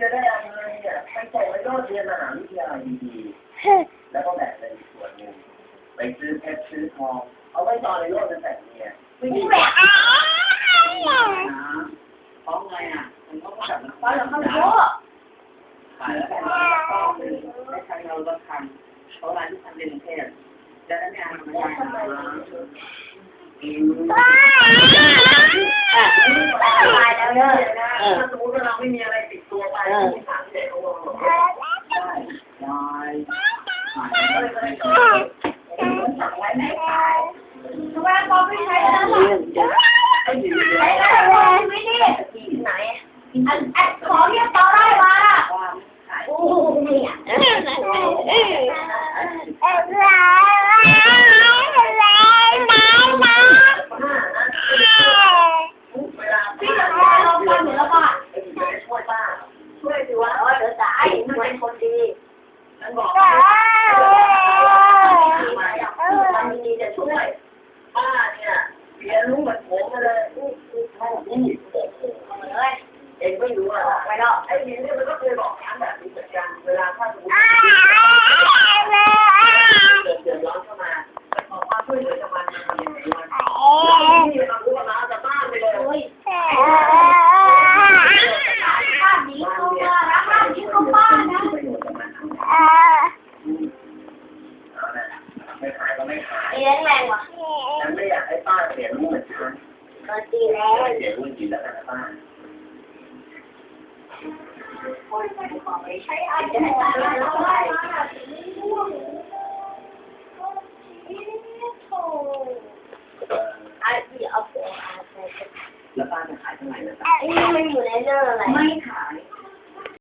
จะได้อะไรเนี่ยไปส่งให้โลดเรียนมหาวิทยาลัยดีๆแล้วก็แบ่งเงินส่วนหนึ่งไปซื้อเพชรซื้อทอง เอาไว้ตอนในโลดจะแต่งเมียไม่มีแหวนท้องไงอะมันก็กลับมาฟ้าหลังเขาโยขายแล้วแต่ก็ได้ทางเราลดทางเพราะร้านที่ทำเป็นเพชรจะได้ไม่อามาได้ตายแล้วเนี่ยถ้าสมมติเราไม่มีอะไรติด nha Rồi. เนี่ยเรียนรู้เหมือนผมเลยนี่ยเองไม่รู้อะไปแล้วไอ้เนี่ยมันก็เคยบอกครั้งแบบนี้เหมือน ให้ป้าเสียรู้เหมือนฉัน ก็ดีแล้ว เสียรู้จริงแล้วกันนะป้า ใช้อาจจะให้ตายแล้วได้ไอ้ที่เอาไป แล้วป้าจะขายเท่าไหร่นะ ไอ้นี่มันอยู่ในเรื่องอะไร ไม่ขาย